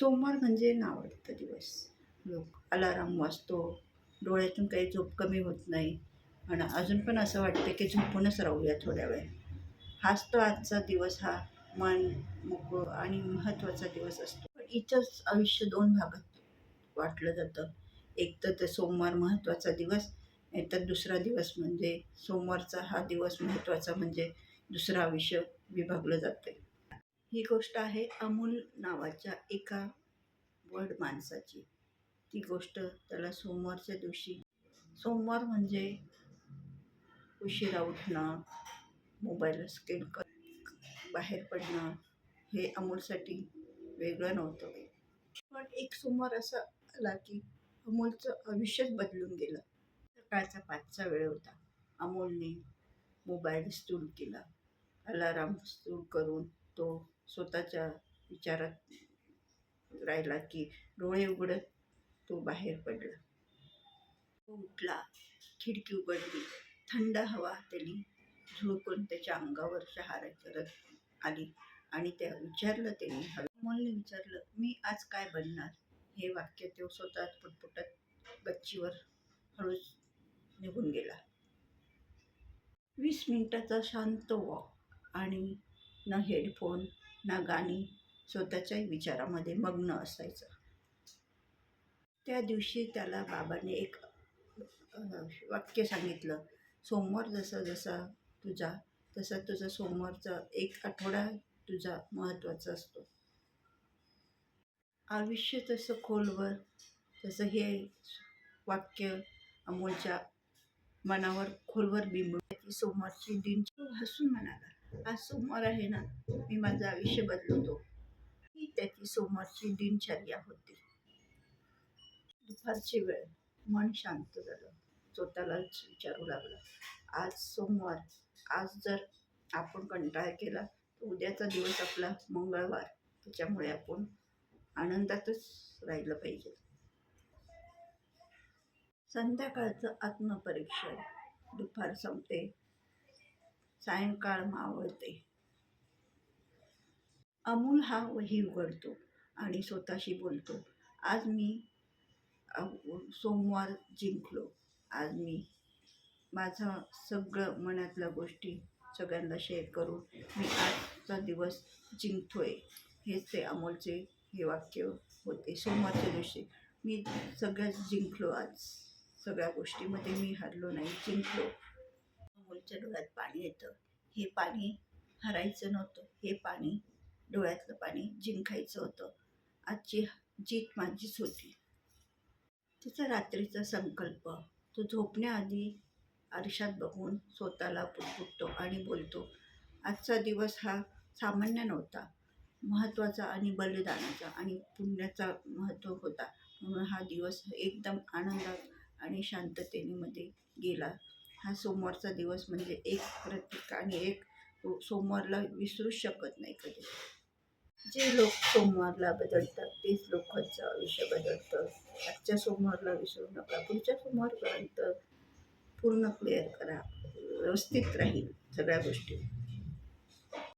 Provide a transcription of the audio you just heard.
सोमवार म्हणजे नावडता दिवस. लोक अलाराम वाजतो डोळ्यातून काही झोप कमी होत नाही. आणि अजून पण असं वाटतं की झोपूनच राहूया थोड्या वेळ. हाच तो आजचा दिवस हा मन मोकळं आणि महत्त्वाचा दिवस असतो. पण इथंच आयुष्य दोन भागात वाटलं जातं. एक तर ते सोमवार महत्त्वाचा दिवस नाही तर दुसरा दिवस म्हणजे सोमवारचा हा दिवस महत्त्वाचा म्हणजे दुसरा आयुष्य विभागलं जाते ही गोष्ट आहे अमूल नावाच्या एका वड माणसाची. ती गोष्ट त्याला सोमवारच्या दिवशी सोमवार म्हणजे उशिरा उठणं मोबाईल स्क्रीन कर बाहेर पडणं हे अमूलसाठी वेगळं नव्हतं. पण एक सोमवार असा आला की अमूलचं आयुष्यच बदलून गेलं. सकाळचा पाचचा वेळ होता. अमोलने मोबाईल स्टूल केला. अलाराम स्टूल करून तो स्वतःच्या विचारात राहिला की डोळे उघडत तो बाहेर पडला. तो उठला खिडकी उघडली थंड हवा त्याने झुळकून त्याच्या अंगावर शहारा करत आली आणि त्या विचारलं त्याने अमोलने विचारलं मी आज काय बनणार? हे वाक्य तो स्वतः पुटपुटत गच्चीवर हळूच निघून गेला. वीस मिनिटाचा शांत वॉक आणि न हेडफोन ना गाणी स्वतःच्याही विचारामध्ये मग्न असायचं. त्या दिवशी त्याला बाबाने एक वाक्य सांगितलं सोमवार जसा जसा तुझा तसा तुझा सोमवारचा एक आठवडा तुझा महत्त्वाचा असतो. आयुष्य तसं खोलवर तसं हे वाक्य अमोलच्या मनावर खोलवर बिंबून ती सोमवारची दिन हसून म्हणाला. आज सोमवार आहे ना मी माझं आयुष्य बदलवतो ही त्याची सोमवारची दिनचर्या होती. दुपारची वेळ मन शांत झालं. स्वतःलाच विचारू लागलं. आज सोमवार आज जर आपण कंटाळा केला तर उद्याचा दिवस आपला मंगळवार. त्याच्यामुळे आपण आनंदातच राहिलं पाहिजे. संध्याकाळचं आत्मपरीक्षण. दुपार संपते. सायंकाळ मावळते. अमूल हा वही उघडतो आणि स्वतःशी बोलतो. आज मी सोमवार जिंकलो. आज मी माझं सगळं मनातल्या गोष्टी सगळ्यांना शेअर करून मी आजचा दिवस जिंकतोय. हेच ते अमोलचे हे वाक्य होते. सोमवारच्या दिवशी मी सगळ्यात जिंकलो आज. सगळ्या गोष्टीमध्ये मी हरलो नाही जिंकलो. अमोलच्या डोळ्यात पाणी येतं. हे पाणी हरायचं नव्हतं. हे पाणी डोळ्यातलं पाणी जिंकायचं होतं. आजची जीत माझीच होती. तिचा रात्रीचा संकल्प. तो झोपण्याआधी आरशात बघून स्वतःला पुटपुटतो आणि बोलतो आजचा दिवस हा सामान्य नव्हता. महत्त्वाचा आणि बलिदानाचा आणि पुण्याचा महत्त्व होता. म्हणून हा दिवस एकदम आनंदात आणि शांततेमध्ये गेला. हा सोमवारचा दिवस म्हणजे एक प्रतीक आणि एक सोमवारला विसरूच शकत नाही कधी. जे लोक सोमवारला बदलतात तेच लोकांचं आयुष्य बदलतं. आजच्या सोमवारला विसरू नका पुढच्या सोमवारपर्यंत पूर्ण क्लिअर करा. व्यवस्थित राहील सगळ्या गोष्टी.